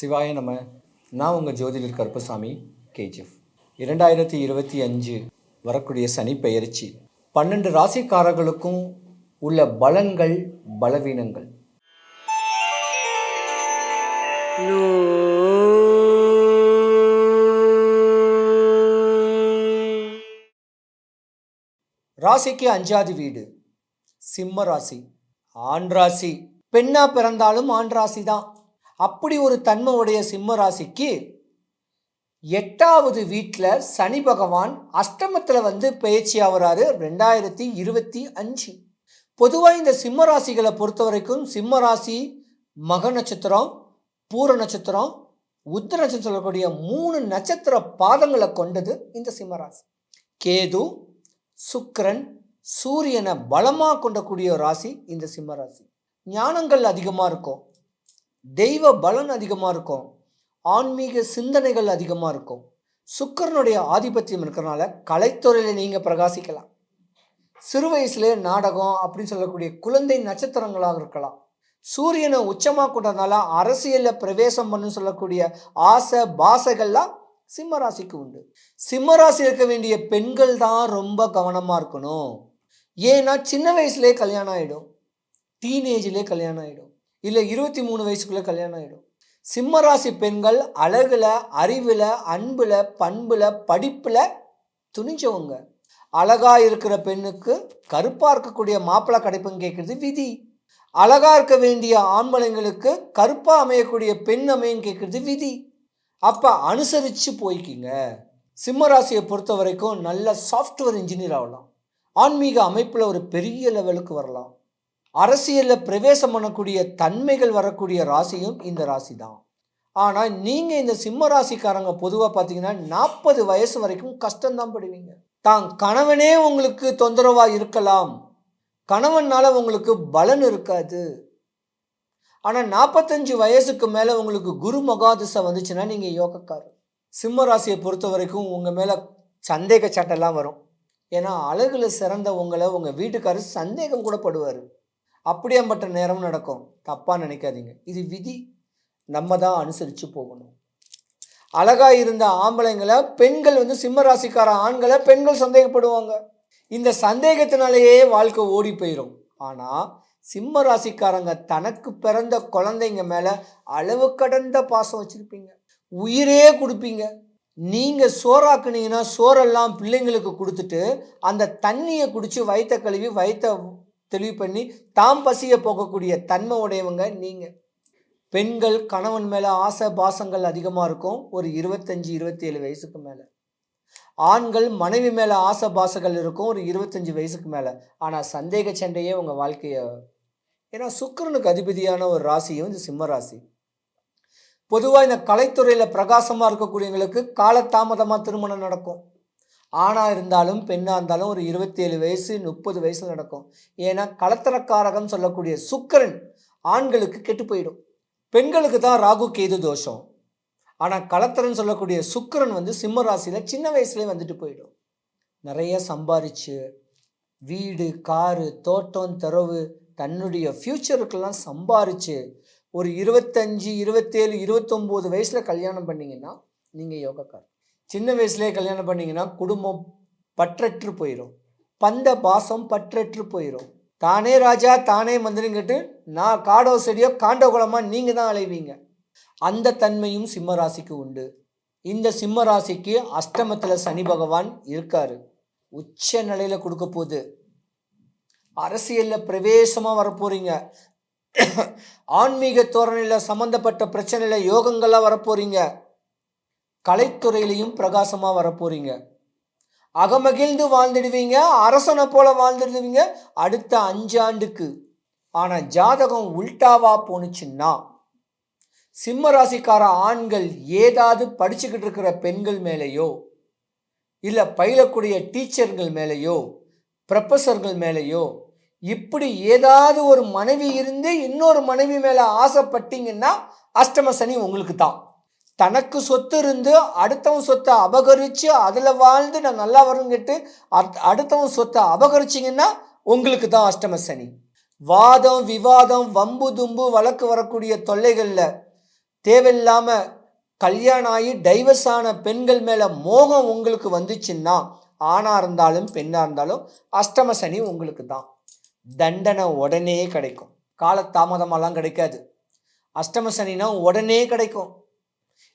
சிவாய நம்ம நான் உங்கள் ஜோதிடர் கருப்பசாமி கேஜிஎஃப். இரண்டாயிரத்தி இருபத்தி அஞ்சு வரக்கூடிய சனி பெயர்ச்சி. பன்னெண்டு ராசிக்காரர்களுக்கும் உள்ள பலங்கள் பலவீனங்கள். ராசிக்கு அஞ்சாவது வீடு. சிம்ம ராசி ஆண் ராசி. பெண்ணா பிறந்தாலும் ஆண் ராசி தான். அப்படி ஒரு தன்மை உடைய சிம்ம ராசிக்கு எட்டாவது வீட்டில் சனி பகவான் அஷ்டமத்தில் வந்து பயிற்சி ஆகிறாரு ரெண்டாயிரத்தி இருபத்தி அஞ்சு. பொதுவாக இந்த சிம்ம ராசிகளை பொறுத்த வரைக்கும் சிம்ம ராசி மக நட்சத்திரம் பூர நட்சத்திரம் உத்திர நட்சத்திரம் சொல்லக்கூடிய மூணு நட்சத்திர பாதங்களை கொண்டது இந்த சிம்ம ராசி. கேது சுக்கிரன் சூரியனை பலமாக கொண்டக்கூடிய ஒரு ராசி இந்த சிம்ம ராசி. ஞானங்கள் அதிகமாக இருக்கும். தெய்வ பலன் அதிகமாக இருக்கும். ஆன்மீக சிந்தனைகள் அதிகமாக இருக்கும். சுக்கிரனுடைய ஆதிபத்தியம் இருக்கிறனால கலைத்துறையில் நீங்கள் பிரகாசிக்கலாம். சிறு வயசுலே நாடகம் அப்படின்னு சொல்லக்கூடிய குழந்தை நட்சத்திரங்களாக இருக்கலாம். சூரியனை உச்சமாக கொண்டதுனால அரசியலில் பிரவேசம் பண்ணு சொல்லக்கூடிய ஆசை பாசைகள்லாம் சிம்ம ராசிக்கு உண்டு. சிம்ம ராசி இருக்க வேண்டிய பெண்கள் தான் ரொம்ப கவனமாக இருக்கணும். ஏன்னா சின்ன வயசுலேயே கல்யாணம் ஆகிடும் டீனேஜ்லேயே கல்யாணம் ஆகிடும் இல்லை இருபத்தி மூணு வயசுக்குள்ளே கல்யாணம் ஆகிடும் சிம்ம ராசி பெண்கள் அழகில் அறிவில் அன்பில் பண்பில் படிப்பில் துணிஞ்சவங்க. அழகாக இருக்கிற பெண்ணுக்கு கருப்பாக இருக்கக்கூடிய மாப்பிள்ளை கிடைப்புன்னு கேட்குறது விதி. அழகாக இருக்க வேண்டிய ஆம்பளைங்களுக்கு கருப்பாக அமையக்கூடிய பெண் அமையும் கேட்குறது விதி. அப்போ அனுசரித்து போய்க்கிங்க. சிம்ம ராசியை பொறுத்த வரைக்கும் நல்ல சாஃப்ட்வேர் இன்ஜினியர் ஆகலாம். ஆன்மீக அமைப்பில் ஒரு பெரிய லெவலுக்கு வரலாம். அரசியலில் பிரவேசம் பண்ணக்கூடிய தன்மைகள் வரக்கூடிய ராசியும் இந்த ராசி தான். ஆனால் நீங்கள் இந்த சிம்ம ராசிக்காரங்க பொதுவாக பார்த்தீங்கன்னா நாற்பது வயசு வரைக்கும் கஷ்டம்தான் படுவீங்க. தான் கணவனே உங்களுக்கு தொந்தரவாக இருக்கலாம். கணவனால் உங்களுக்கு பலன் இருக்காது. ஆனால் நாற்பத்தஞ்சு வயசுக்கு மேலே உங்களுக்கு குரு மகாதிசை வந்துச்சுன்னா நீங்கள் யோகக்காரர். சிம்ம ராசியை பொறுத்த வரைக்கும் உங்கள் மேலே சந்தேக சட்டெல்லாம் வரும். ஏன்னா அழகில் சிறந்த உங்களை உங்கள் வீட்டுக்காரர் சந்தேகம் கூட படுவார். அப்படியாம்பட்ட நேரம் நடக்கும். தப்பாக நினைக்காதீங்க. இது விதி. நம்ம தான் அனுசரித்து போகணும். அழகாக இருந்த ஆம்பளைங்களை பெண்கள் வந்து சிம்ம ராசிக்கார ஆண்களை பெண்கள் சந்தேகப்படுவாங்க. இந்த சந்தேகத்தினாலேயே வாழ்க்கை ஓடி போயிடும் ஆனால் சிம்ம ராசிக்காரங்க தனக்கு பிறந்த குழந்தைங்க மேலே அளவு கடந்த பாசம் வச்சுருப்பீங்க. உயிரே கொடுப்பீங்க. நீங்கள் சோறாக்குனீங்கன்னா சோறெல்லாம் பிள்ளைங்களுக்கு கொடுத்துட்டு அந்த தண்ணியை குடித்து வயிற்ற கழுவி வயிற்ற தெளிவு பண்ணி தாம் பசியை போகக்கூடிய தன்மை உடையவங்க நீங்கள் பெண்கள் கணவன் மேலே ஆசை பாசங்கள் அதிகமாக இருக்கும். ஒரு இருபத்தஞ்சி இருபத்தேழு வயசுக்கு மேலே. ஆண்கள் மனைவி மேலே ஆசை பாசங்கள் இருக்கும். ஒரு இருபத்தஞ்சி வயசுக்கு மேலே. ஆனால் சந்தேக சண்டையே உங்கள் வாழ்க்கையை ஏன்னா சுக்கிரனுக்கு அதிபதியான ஒரு ராசியும் இந்த சிம்ம ராசி பொதுவாக இந்த கலைத்துறையில் பிரகாசமாக இருக்கக்கூடியவங்களுக்கு காலதாமதமாக திருமணம் நடக்கும். ஆணாக இருந்தாலும் பெண்ணாக இருந்தாலும் ஒரு இருபத்தேழு வயசு முப்பது வயசில் நடக்கும். ஏன்னா கலத்தரக்காரகம் சொல்லக்கூடிய சுக்கிரன் ஆண்களுக்கு கெட்டு போயிடும். பெண்களுக்கு தான் ராகு கேது தோஷம். ஆனால் கலத்தரன் சொல்லக்கூடிய சுக்கிரன் வந்து சிம்ம ராசியில் சின்ன வயசுலேயே வந்துட்டு போயிடும். நிறைய சம்பாரிச்சு வீடு காரு தோட்டம் தரவு தன்னுடைய ஃப்யூச்சருக்கெல்லாம் சம்பாரிச்சு ஒரு இருபத்தஞ்சி இருபத்தேழு இருபத்தொம்போது வயசில் கல்யாணம் பண்ணிங்கன்னா நீங்கள் யோகாக்கார். சின்ன வயசுலேயே கல்யாணம் பண்ணீங்கன்னா குடும்பம் பற்றற்று போயிடும் பந்த பாசம் பற்றற்று போயிடும் தானே ராஜா தானே மந்திரிங்கிட்டு நான் காடோ செடியோ காண்டோ நீங்கள் தான் அலைவீங்க. அந்த தன்மையும் சிம்ம ராசிக்கு உண்டு. இந்த சிம்ம ராசிக்கு அஷ்டமத்தில் சனி பகவான் இருக்காரு. உச்ச நிலையில் கொடுக்க போகுது. அரசியலில் பிரவேசமாக வரப்போறீங்க. ஆன்மீக தோரணையில் சம்மந்தப்பட்ட பிரச்சனையில் யோகங்களாக வரப்போறீங்க. கலைத்துறையிலையும் பிரகாசமாக வரப்போறீங்க. அகமகிழ்ந்து வாழ்ந்துடுவீங்க அரசனை போல வாழ்ந்துடுவீங்க அடுத்த அஞ்சாண்டுக்கு ஆனால் ஜாதகம் உல்டாவா போணுச்சுன்னா சிம்ம ராசிக்கார ஆண்கள் ஏதாவது படிச்சுக்கிட்டு இருக்கிற பெண்கள் மேலேயோ இல்லை பயிலக்கூடிய டீச்சர்கள் மேலேயோ ப்ரொஃபஸர்கள் மேலேயோ இப்படி ஏதாவது ஒரு மனைவி இருந்து இன்னொரு மனைவி மேலே ஆசைப்பட்டீங்கன்னா அஷ்டம சனி உங்களுக்கு தான் தனக்கு சொத்து இருந்து அடுத்தவன் சொத்தை அபகரித்து அதில் வாழ்ந்து நான் நல்லா வருங்கிட்டு அடுத்தவன் சொத்தை அபகரிச்சிங்கன்னா உங்களுக்கு தான் அஷ்டம சனி. வாதம் விவாதம் வம்பு தும்பு வழக்கு வரக்கூடிய தொல்லைகளில் தேவையில்லாமல் கல்யாணம் ஆகி டைவர்ஸ் ஆன பெண்கள் மேலே மோகம் உங்களுக்கு வந்துச்சுன்னா ஆணாக இருந்தாலும் பெண்ணாக இருந்தாலும் அஷ்டம சனி உங்களுக்கு தான் தண்டனை உடனே கிடைக்கும். காலதாமதமெல்லாம் கிடைக்காது. அஷ்டம சனினா உடனே கிடைக்கும்.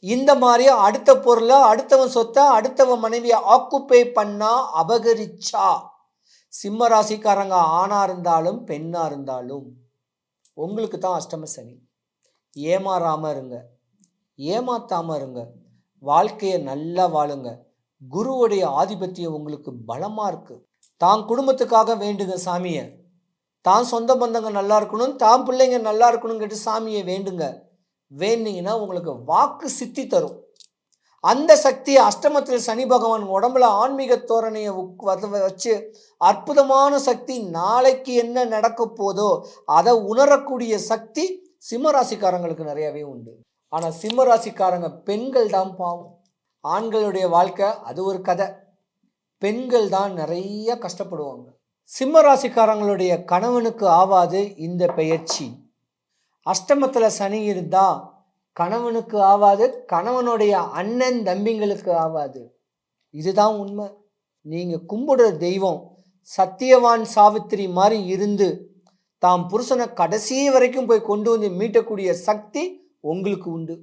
இந்த மாதிரி அடுத்த பொருளை அடுத்தவன் சொத்தை அடுத்தவன் மனைவியை ஆக்குப்பை பண்ணா அபகரிச்சா? சிம்ம ராசிக்காரங்க ஆணா இருந்தாலும் பெண்ணா இருந்தாலும் உங்களுக்கு தான் அஷ்டம சனி. ஏமாறாம இருங்க. ஏமாத்தாம இருங்க. வாழ்க்கையை நல்லா வாழுங்க. குருவுடைய ஆதிபத்தியம் உங்களுக்கு பலமா இருக்கு. தான் குடும்பத்துக்காக வேண்டுங்க சாமியை. தான் சொந்த பந்தங்க நல்லா இருக்கணும் தான் பிள்ளைங்க நல்லா இருக்கணும் கேட்டு சாமியை வேண்டுங்க. வேண்டிங்கன்னா உங்களுக்கு வாக்கு சித்தி தரும். அந்த சக்தியை அஷ்டமத்தில் சனி பகவான் உடம்புல ஆன்மீக தோரணையை உக்- வத- வச்சு அற்புதமான சக்தி நாளைக்கு என்ன நடக்க போதோ அதை உணரக்கூடிய சக்தி சிம்மராசிக்காரங்களுக்கு நிறையவே உண்டு. ஆனால் சிம்மராசிக்காரங்க பெண்கள் தான் பாவம். ஆண்களுடைய வாழ்க்கை அது ஒரு கதை. பெண்கள் தான் நிறைய கஷ்டப்படுவாங்க. சிம்ம ராசிக்காரங்களுடைய கணவனுக்கு ஆவாது இந்த பெயர்ச்சி. அஷ்டமத்தில் சனி இருந்தால் கணவனுக்கு ஆவாது கணவனுடைய அண்ணன் தம்பிங்களுக்கு ஆவாது. இதுதான் உண்மை. நீங்கள் கும்பிடுற தெய்வம் சத்தியவான் சாவித்திரி மாதிரி இருந்து தாம் புருஷனை கடைசி வரைக்கும் போய் கொண்டு வந்து மீட்டக்கூடிய சக்தி உங்களுக்கு உண்டு.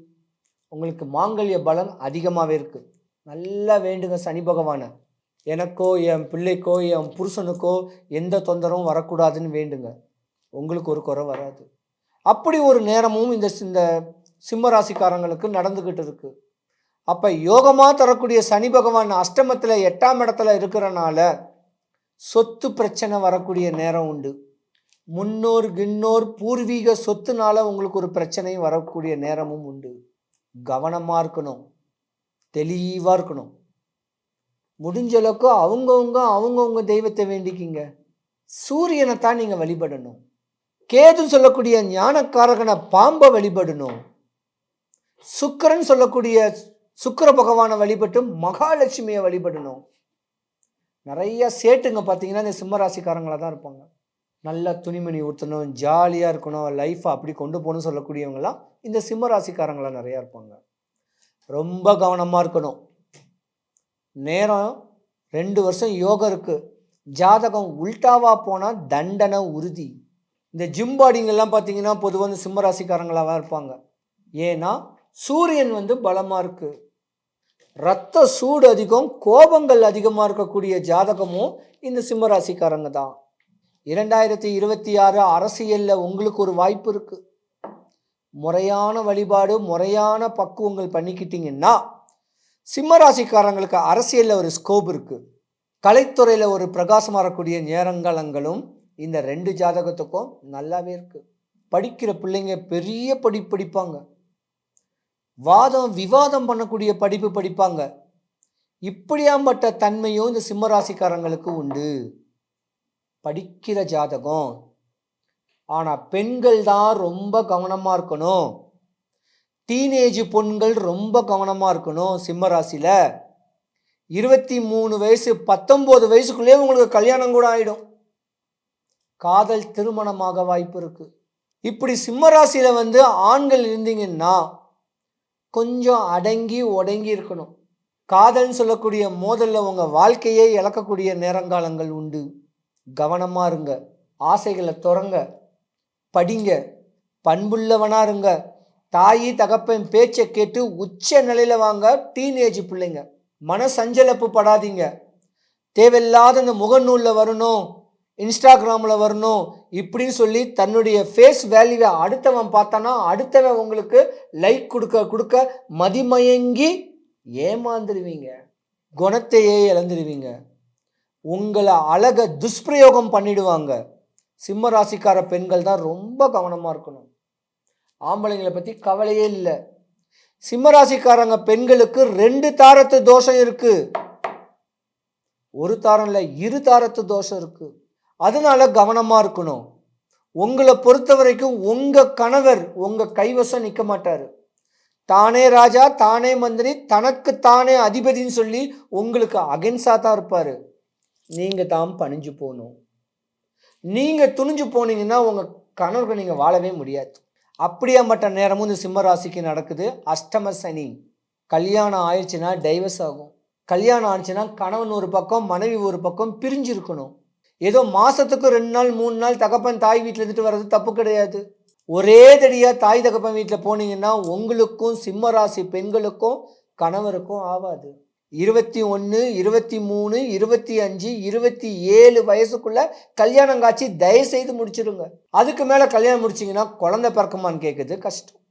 உங்களுக்கு மாங்கல்ய பலம் அதிகமாகவே இருக்குது நல்லா வேண்டுங்க சனி பகவானை. எனக்கோ என் பிள்ளைக்கோ என் புருஷனுக்கோ எந்த தொந்தரவும் வரக்கூடாதுன்னு வேண்டுங்க. உங்களுக்கு ஒரு குறை வராது. அப்படி ஒரு நேரமும் இந்த இந்த சிம்ம ராசிக்காரங்களுக்கு நடந்துக்கிட்டு இருக்கு. அப்போ யோகமாக தரக்கூடிய சனி பகவான் அஷ்டமத்தில் எட்டாம் இடத்துல இருக்கிறனால சொத்து பிரச்சனை வரக்கூடிய நேரம் உண்டு. முன்னோர் கின்னோர் பூர்வீக சொத்துனால உங்களுக்கு ஒரு பிரச்சனையும் வரக்கூடிய நேரமும் உண்டு. கவனமாக இருக்கணும். தெளிவாக இருக்கணும். முடிஞ்ச அளவுக்கு அவங்கவுங்க அவங்கவுங்க தெய்வத்தை வேண்டிக்கிங்க. சூரியனை தான் நீங்கள் வழிபடணும். கேதுன்னு சொல்லக்கூடிய ஞானக்காரகனை பாம்பை வழிபடணும். சுக்கரன் சொல்லக்கூடிய சுக்கிர பகவானை வழிபட்டு மகாலட்சுமியை வழிபடணும். நிறைய சேட்டுங்க பார்த்தீங்கன்னா இந்த சிம்மராசிக்காரங்களாக தான் இருப்பாங்க. நல்லா துணிமணி ஊற்றணும் ஜாலியாக இருக்கணும் லைஃப்பை அப்படி கொண்டு போகணும்னு சொல்லக்கூடியவங்களாம் இந்த சிம்மராசிக்காரங்களாக நிறையா இருப்பாங்க. ரொம்ப கவனமாக இருக்கணும். நேரம் ரெண்டு வருஷம் யோகம் இருக்குது ஜாதகம் உல்டாவாக போனால் தண்டனை உறுதி. இந்த ஜிம் பாடிங்கெல்லாம் பார்த்தீங்கன்னா பொதுவாக வந்து சிம்மராசிக்காரங்களாக தான் இருப்பாங்க. ஏன்னா சூரியன் வந்து பலமாக இருக்குது ரத்த சூடு அதிகம் கோபங்கள் அதிகமாக இருக்கக்கூடிய ஜாதகமும் இந்த சிம்மராசிக்காரங்க தான். இரண்டாயிரத்தி இருபத்தி ஆறு அரசியலில் உங்களுக்கு ஒரு வாய்ப்பு இருக்குது முறையான வழிபாடு முறையான பக்குவங்கள் பண்ணிக்கிட்டிங்கன்னா சிம்மராசிக்காரங்களுக்கு அரசியலில் ஒரு ஸ்கோப் இருக்குது கலைத்துறையில் ஒரு பிரகாசம் வரக்கூடிய நேரங்காலங்களும் இந்த ரெண்டு ஜாதகத்துக்கும் நல்லாவே இருக்குது படிக்கிற பிள்ளைங்க பெரிய படிப்பு படிப்பாங்க. வாதம் விவாதம் பண்ணக்கூடிய படிப்பு படிப்பாங்க. இப்படியாம்பட்ட தன்மையும் இந்த சிம்மராசிக்காரங்களுக்கு உண்டு. படிக்கிற ஜாதகம். ஆனால் பெண்கள் தான் ரொம்ப கவனமாக இருக்கணும். டீனேஜ் பொண்கள் ரொம்ப கவனமாக இருக்கணும் சிம்ம ராசியில். இருபத்தி மூணு வயசு பத்தொம்போது வயசுக்குள்ளேயே உங்களுக்கு கல்யாணம் கூட ஆகிடும் காதல் திருமணமாக வாய்ப்பு இருக்குது இப்படி சிம்மராசியில் வந்து ஆண்கள் இருந்தீங்கன்னா கொஞ்சம் அடங்கி ஒடங்கி இருக்கணும். காதல்னு சொல்லக்கூடிய மோதலில் உங்கள் வாழ்க்கையே இழக்கக்கூடிய நேரங்காலங்கள் உண்டு. கவனமாக இருங்க. ஆசைகளை துறங்க. படிங்க. பண்புள்ளவனாக இருங்க. தாயி தகப்பன் பேச்சை கேட்டு உச்ச நிலையில் வாங்க டீனேஜ் பிள்ளைங்க. மன சஞ்சலப்பு படாதீங்க. தேவையில்லாத இந்த முகநூலில் வரணும் இன்ஸ்டாகிராமில் வரணும் இப்படின்னு சொல்லி தன்னுடைய ஃபேஸ் வேல்யூவை அடுத்தவன் பார்த்தானா அடுத்தவன் உங்களுக்கு லைக் கொடுக்க கொடுக்க மதிமயங்கி ஏமாந்துருவீங்க. குணத்தையே இழந்துருவீங்க. உங்களை அழக துஷ்பிரயோகம் பண்ணிடுவாங்க. சிம்ம ராசிக்கார பெண்கள் தான் ரொம்ப கவனமாக இருக்கணும். ஆம்பளைங்களை பற்றி கவலையே இல்லை. சிம்மராசிக்காரங்க பெண்களுக்கு ரெண்டு தாரத்து தோஷம் இருக்கு. ஒரு தாரம் இல்லை இரு தாரத்து தோஷம் இருக்கு. அதனால கவனமாக இருக்கணும். உங்களை பொறுத்த வரைக்கும் உங்கள் கணவர் உங்கள் கைவசம் நிற்க மாட்டார். தானே ராஜா தானே மந்திரி தனக்கு தானே அதிபதின்னு சொல்லி உங்களுக்கு அகென்ஸ்டாக தான் இருப்பார். நீங்கள் தான் பணிஞ்சு போகணும். நீங்கள் துணிஞ்சு போனீங்கன்னா உங்கள் கணவருக்கு நீங்கள் வாழவே முடியாது. அப்படியாப்பட்ட நேரமும் இந்த சிம்ம ராசிக்கு நடக்குது. அஷ்டம சனி. கல்யாணம் ஆயிடுச்சுன்னா டைவர்ஸ் ஆகும். கல்யாணம் ஆனிச்சுன்னா கணவன் ஒரு பக்கம் மனைவி ஒரு பக்கம் பிரிஞ்சிருக்கணும். ஏதோ மாதத்துக்கு ரெண்டு நாள் மூணு நாள் தகப்பன் தாய் வீட்டில் இருந்துட்டு வர்றது தப்பு கிடையாது. ஒரே தடியாக தாய் தகப்பன் வீட்டில் போனீங்கன்னா உங்களுக்கும் சிம்ம ராசி பெண்களுக்கும் கணவருக்கும் ஆகாது இருபத்தி ஒன்று இருபத்தி மூணு இருபத்தி அஞ்சு இருபத்தி ஏழு வயசுக்குள்ள கல்யாணம் காட்சி தயவு செய்து முடிச்சிருங்க அதுக்கு மேலே கல்யாணம் முடிச்சிங்கன்னா குழந்தை பிறக்குமான்னு கேட்குறது கஷ்டம்.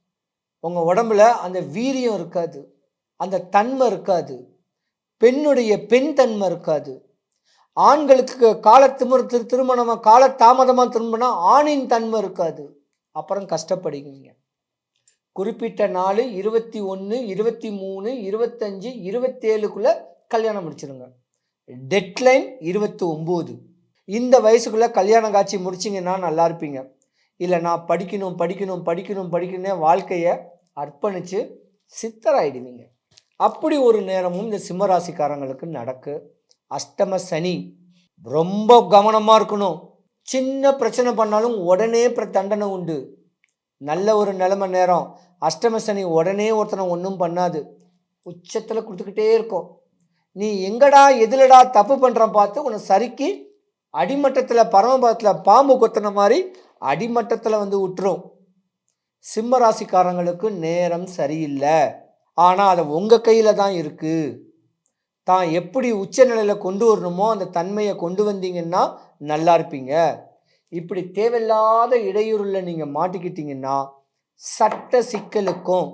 உங்கள் உடம்புல அந்த வீரியம் இருக்காது. அந்த தன்மை இருக்காது. பெண்ணுடைய பெண் தன்மை இருக்காது. ஆண்களுக்கு கால திமிரு திரு திருமணமாக கால தாமதமாக திரும்பினா ஆணின் தன்மை இருக்காது. அப்புறம் கஷ்டப்படுவீங்க. குறிப்பிட்ட நாள் இருபத்தி ஒன்று இருபத்தி மூணு இருபத்தஞ்சு இருபத்தேழுக்குள்ளே கல்யாணம் முடிச்சிருங்க. டெட்லைன் இருபத்தி ஒம்பது இந்த வயசுக்குள்ளே கல்யாணம் காட்சி முடிச்சிங்கன்னா நல்லா இருப்பீங்க. இல்லை நான் படிக்கணும் படிக்கணும் படிக்கணும் படிக்கணும் வாழ்க்கையை அர்ப்பணித்து சித்தராயிடுவீங்க. அப்படி ஒரு நேரமும் இந்த சிம்மராசிக்காரங்களுக்கு நடக்கு. அஷ்டம சனி. ரொம்ப கவனமாக இருக்கணும். சின்ன பிரச்சனை பண்ணாலும் உடனே பிர தண்டனை உண்டு. நல்ல ஒரு நிலைமை நேரம். அஷ்டம சனி உடனே ஒருத்தனை ஒன்றும் பண்ணாது. உச்சத்தில் கொடுத்துக்கிட்டே இருக்கும். நீ எங்கடா எதிலடா தப்பு பண்ணுறான் பார்த்து உன்னை சறுக்கி அடிமட்டத்தில் பரமபதத்தில் பாம்பு கொத்தின மாதிரி அடிமட்டத்தில் வந்து விட்டுரும் சிம்ம ராசிக்காரங்களுக்கு நேரம் சரியில்லை. ஆனால் அது உங்கள் கையில் தான் இருக்குது தான் எப்படி உச்சநிலையில் கொண்டு வரணுமோ அந்த தன்மையை கொண்டு வந்தீங்கன்னா நல்லா இருப்பீங்க. இப்படி தேவையில்லாத இடையூறில் நீங்கள் மாட்டிக்கிட்டீங்கன்னா சட்ட சிக்கலுக்கும்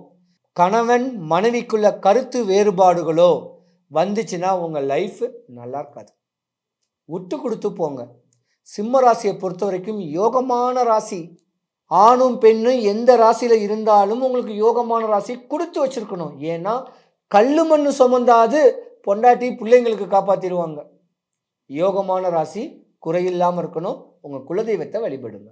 கணவன் மனைவிக்குள்ள கருத்து வேறுபாடுகளோ வந்துச்சுன்னா உங்கள் லைஃப் நல்லா இருக்காது. விட்டு கொடுத்து போங்க. சிம்ம ராசியை பொறுத்த வரைக்கும் யோகமான ராசி. ஆணும் பெண்ணும் எந்த ராசியில் இருந்தாலும் உங்களுக்கு யோகமான ராசி கொடுத்து வச்சிருக்கணும். ஏன்னா கல்லு மண்ணு சுமந்தாது பொண்டாட்டி பிள்ளைங்களுக்கு காப்பாற்றிடுவாங்க யோகமான ராசி குறையில்லாமல் இருக்கணும். உங்கள் குலதெய்வத்தை வழிபடுங்க.